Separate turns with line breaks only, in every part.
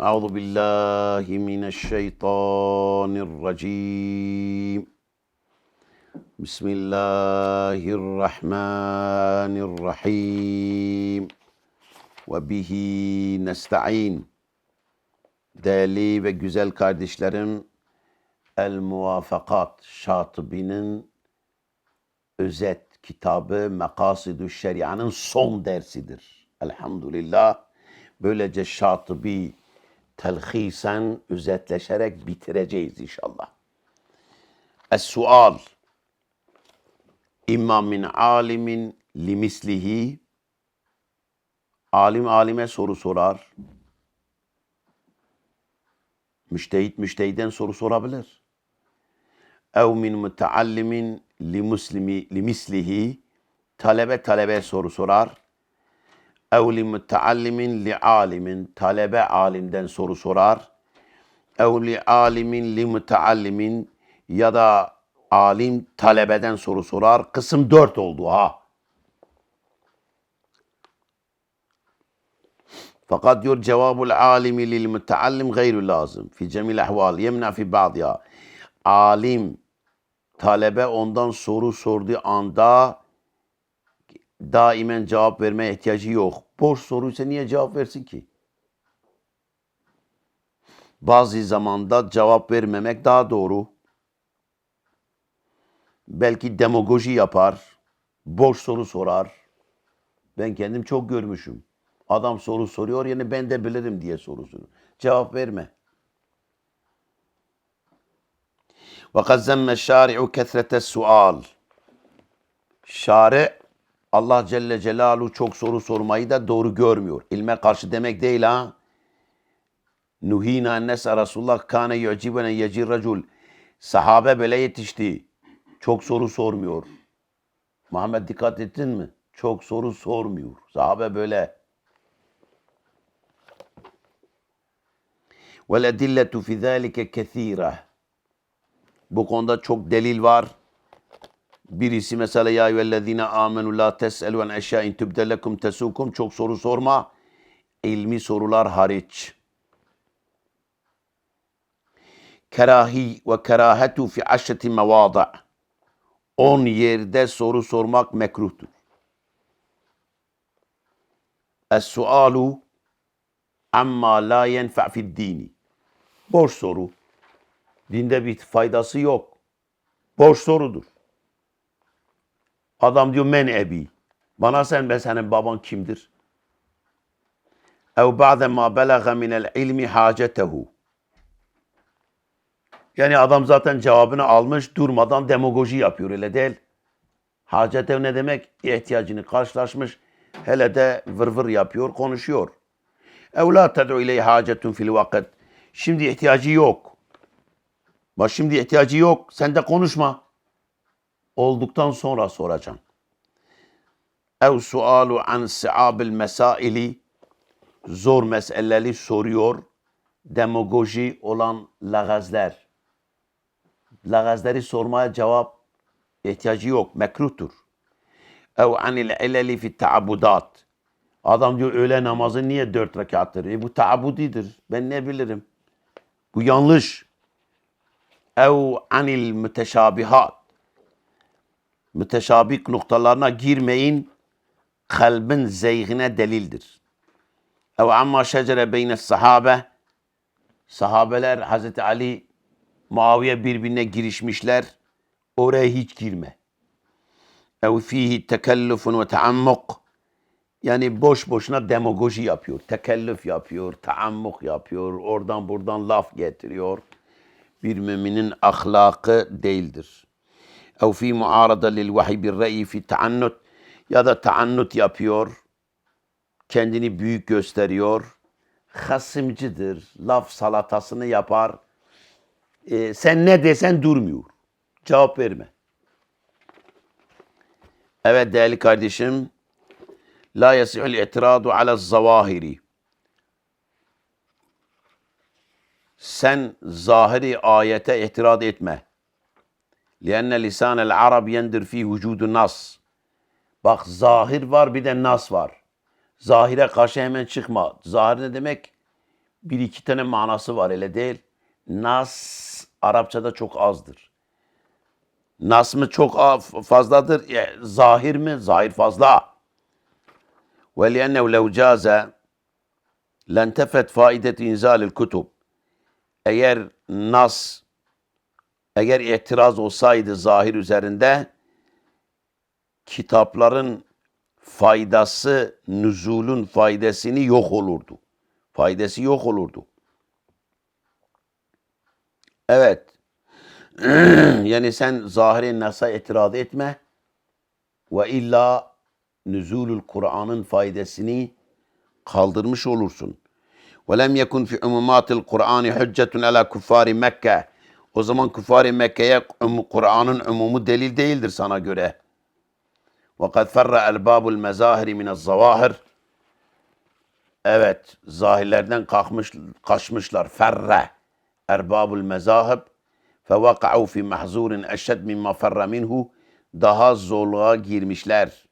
أعوذ بالله من الشيطان الرجيم بسم الله الرحمن الرحيم وبه nesta'in Değerli ve güzel kardeşlerim El Muvafakat Şatıbi'nin özet kitabı Mekasidü Şeria'nın son dersidir. Elhamdülillah. Böylece Şatıbi telhisen özetleşerek bitireceğiz inşallah. Es-sual İmma min alimin limislihi Alim alime soru sorar. Müştehit müştehiden soru sorabilir. Ev min müteallimin limuslimi limislihi talebe talebe soru sorar. Ev li müteallimin li alimin talebe alimden soru sorar. Ev li alimin li müteallimin ya da alim talebeden soru sorar. Kısım dört oldu ha. Fakat diyor cevabul alimi lil müteallim gayru lazım. Fi cemil ahval yemna fi ba'diha. Alim talebe ondan soru sorduğu anda daimen cevap vermeye ihtiyacı yok. Boş soruysa niye cevap versin ki? Bazı zamanda cevap vermemek daha doğru. Belki demagoji yapar, boş soru sorar. Ben kendim çok görmüşüm. Adam soru soruyor yani ben de bilirim diye sorusunu. Cevap verme. وَقَدْ زَمَّ الشَّارِعُ كَثْرَةَ السُّؤَالِ Şari Allah Celle Celaluhu çok soru sormayı da doğru görmüyor. İlme karşı demek değil ha. Nuhina nesa Resulullah kâne yu'cibene yecir racul. Sahabe böyle yetişti. Çok soru sormuyor. Muhammed dikkat ettin mi? Çok soru sormuyor. Sahabe böyle. Vel edilletu fi zâlike kethîreh. Bu konuda çok delil var. Birisi mesela ya eyyühellezine amenu la tes'elu en eşya'in tübde lekum tesukum. Çok soru sorma. İlmi sorular hariç. Kerahi ve kerahetu fi aşreti mevada. On yerde soru sormak mekruhtur. Es-sualu amma la yenfe' fid dini. Boş soru. Dinde bir faydası yok. Boş sorudur. Adam diyor men ebi. Bana sen ben senin baban kimdir? Ev ba'de ma belagha minel ilmi hacetehu. Yani adam zaten cevabını almış durmadan demagoji yapıyor öyle değil. Hacetehu ne demek? İhtiyacını karşılaşmış. Hele de vır vır yapıyor, konuşuyor. Ev la ted'u ileyhi hacetun fil vakit. Şimdi ihtiyacı yok. Bak şimdi ihtiyacı yok. Sen de konuşma. Olduktan sonra soracağım. Ev sualu an si'abil mesaili. Zor meseleleri soruyor. Demagoji olan lagazler. Lagazleri sormaya cevap ihtiyacı yok. Mekruhtur. Ev anil ileli fi taabudat. Adam diyor öğle namazı niye dört rekattır? E bu taabudidir. Ben ne bilirim? Bu yanlış. Ev anil müteşabihat. Müteşabik noktalarına girmeyin. Kalbin zeyhine delildir. Ev amma şecere beyne sahabe. Sahabeler Hazreti Ali, Muaviye birbirine girişmişler. Oraya hiç girme. Ev fihi tekellüfün ve taammuk. Yani boş boşuna demagoji yapıyor. Tekellüf yapıyor, taammuk yapıyor. Oradan buradan laf getiriyor. Bir müminin ahlakı değildir. Ev fi muarada lil vahiy bir re'i fi taannut ya da taannut yapıyor. Kendini büyük gösteriyor. Hasımcıdır. Laf salatasını yapar. Ee, sen ne desen durmuyor. Cevap verme. Evet değerli kardeşim. La yasihul itiradu ala zavahiri. Sen zahiri ayete itiraz etme. Lianne lisanel arab yendir fi vücudu nas. Bak zahir var bir de nas var. Zahire karşı hemen çıkma. Zahir ne demek? bir iki tane manası var öyle değil. Nas Arapçada çok azdır. Nas mı çok fazladır? E, zahir mi? Zahir fazla. Ve liyennehu lev caze lentefet faidet inzalil kutub. Eğer nas eğer itiraz olsaydı zahir üzerinde kitapların faydası, nüzulun faydasını yok olurdu. Faydası yok olurdu. Evet. yani sen zahiri nasa itiraz etme ve illa nüzulul Kur'an'ın faydasını kaldırmış olursun. Ve lem yekun fi umumatil Kur'an hüccetun ala kuffari Mekke O zaman küffar Mekke'ye um- Kur'an'ın umumu delil değildir sana göre. وَقَدْ فَرَّ اَلْبَابُ الْمَزَاهِرِ مِنَ الزَّوَاهِرِ Evet, zahirlerden kalkmış, kaçmışlar. Ferre. Erbabul mezahib. Fevaka'u fi mahzurin eşed mimma ferre minhu. Daha zorluğa girmişler.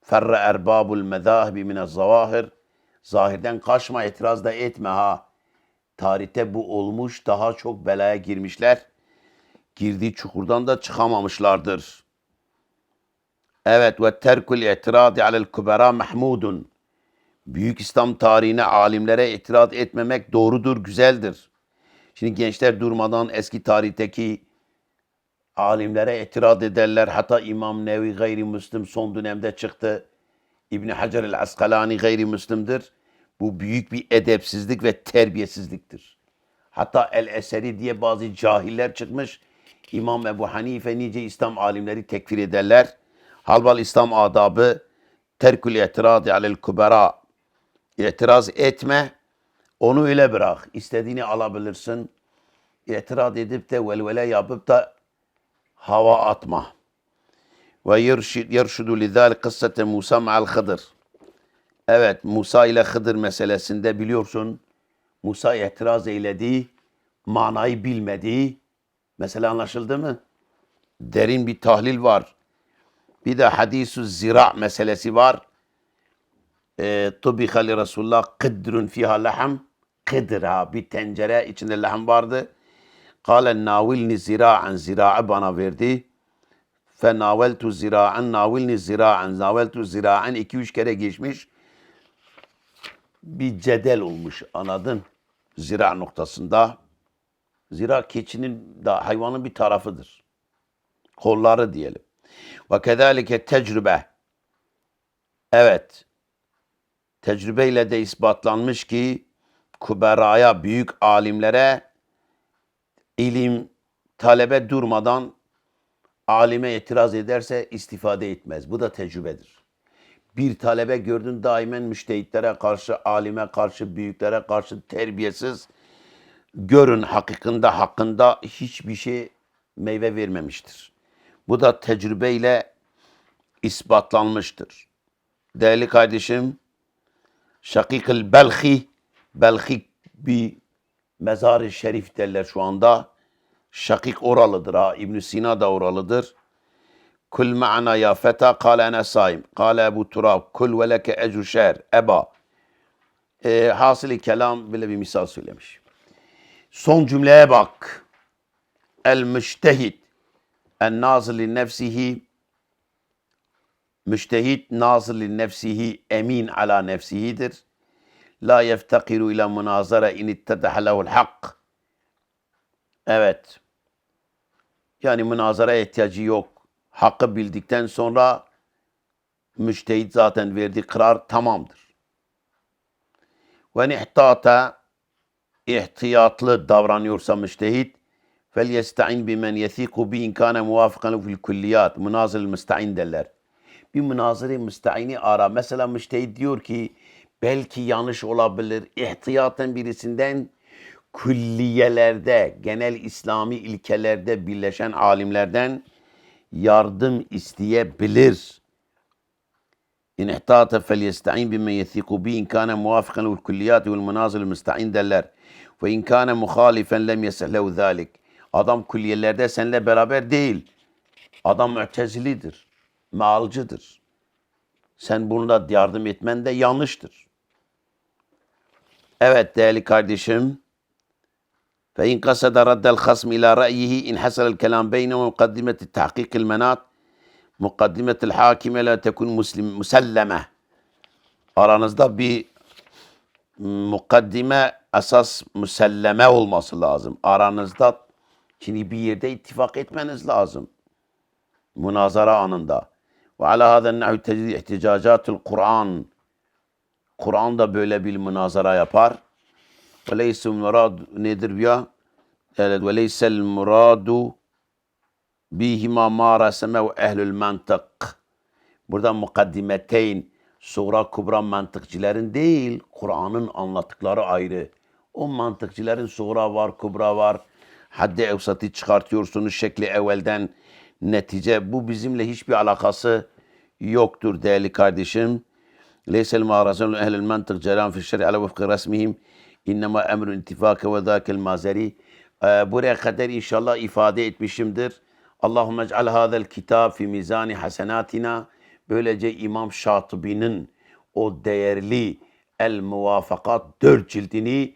Ferre erbabul mezahibi mine zavahir. Zahirden kaçma, itiraz da etme ha. Tarihte bu olmuş, daha çok belaya girmişler. Girdiği çukurdan da çıkamamışlardır. Evet ve terkul itiradi alel kubera mahmudun. Büyük İslam tarihine alimlere itiraz etmemek doğrudur, güzeldir. Şimdi gençler durmadan eski tarihteki alimlere itiraz ederler. Hatta İmam Nevi gayrimüslim son dönemde çıktı. İbni Hacer el Askalani gayrimüslimdir. Bu büyük bir edepsizlik ve terbiyesizliktir. Hatta El Eseri diye bazı cahiller çıkmış. İmam Ebu Hanife nice İslam alimleri tekfir ederler. Halbal İslam adabı terkül itiradi alel kubera İtiraz etme, onu öyle bırak. İstediğini alabilirsin. İtiraz edip de velvele yapıp da hava atma. Ve yerşudu lizâli kıssete Musa ma'al Hıdır. Evet, Musa ile Hıdır meselesinde biliyorsun, Musa itiraz eyledi, manayı bilmedi. Mesela anlaşıldı mı? Derin bir tahlil var. Bir de hadisü zira meselesi var. E, Tubiha li Resulullah kıdrun fiha laham. Kıdra bir tencere içinde laham vardı. Kale navilni zira'an zira'a bana verdi. Fe naveltu zira'an navilni zira'an naveltu zira'an iki üç kere geçmiş. Bir cedel olmuş anladın. Zira noktasında. Zira keçinin da hayvanın bir tarafıdır. Kolları diyelim. Ve kezalike tecrübe. Evet tecrübeyle de ispatlanmış ki kuberaya, büyük alimlere ilim, talebe durmadan alime itiraz ederse istifade etmez. Bu da tecrübedir. Bir talebe gördün daimen müştehitlere karşı, alime karşı, büyüklere karşı terbiyesiz. Görün hakikinde hakkında hiçbir şey meyve vermemiştir. Bu da tecrübeyle ispatlanmıştır. Değerli kardeşim, Şakik el Belhi, Belhi bir mezar-ı şerif derler şu anda. Şakik oralıdır ha. ibn Sina da oralıdır. Kul ma'ana ya feta kâle ene saim. Kâle Ebu Turab. Kul ve leke ecru şer. Eba. E, hasılı kelam böyle bir misal söylemiş. Son cümleye bak. El müştehid. En nazili nefsihi Müştehit nazır nefsihi emin ala nefsihidir. La yeftakiru ila münazara in ittedaha lehul hak. Evet. Yani münazara ihtiyacı yok. Hakkı bildikten sonra müştehit zaten verdiği karar tamamdır. Ve nihtata ihtiyatlı davranıyorsa müştehit fel yesta'in bimen yethiku bi in kana muvafikan fil kulliyat. Münazil müsta'in derler bir münazere müsteini ara. Mesela müştehit diyor ki belki yanlış olabilir. İhtiyaten birisinden külliyelerde, genel İslami ilkelerde birleşen alimlerden yardım isteyebilir. İn ihtate fel yesta'in bimen yethiku bi in kana muvafikan lil kulliyat vel menazil müstein derler. Ve in muhalifen lem yesih lehu zalik. Adam külliyelerde seninle beraber değil. Adam mütezilidir mealcıdır. Sen bununla yardım etmen de yanlıştır. Evet değerli kardeşim. فإن قصد رد الخصم إلى رأيه إن حصل الكلام بينه ومقدمة تحقيق المناط مقدمة الحاكمة لا تكون مسلم مسلمة aranızda bir mukaddime esas müselleme olması lazım. Aranızda şimdi bir yerde ittifak etmeniz lazım. Münazara anında. Ve ala hâzen nehu tecrid ihticacatul Kur'an. Kur'an da böyle bir münazara yapar. Ve leyse murad nedir ya? Evet ve leysel muradu bihima ma rasemev ehlül mantık. Burada mukaddimeteyn, sonra kubra mantıkçıların değil, Kur'an'ın anlattıkları ayrı. O mantıkçıların sonra var, kubra var. Haddi evsatı çıkartıyorsunuz şekli evvelden netice. Bu bizimle hiçbir alakası yoktur değerli kardeşim. Leysel mağrazın ehlül mantık celan fi şer'i ala vıfkı resmihim. İnnemâ emrü intifâke ve zâkel mazeri. Ee, buraya kadar inşallah ifade etmişimdir. Allahümme ec'al hâzel kitab fi mizani hasenatina. Böylece İmam Şatıbi'nin o değerli El Muvafakat dört cildini,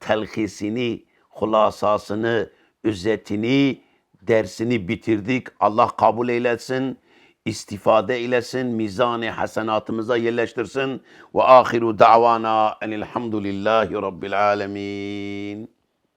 telhisini, hulasasını, özetini, dersini bitirdik. Allah kabul eylesin, istifade eylesin, mizani hasenatımıza yerleştirsin. Ve ahiru da'vana enilhamdülillahi rabbil alemin.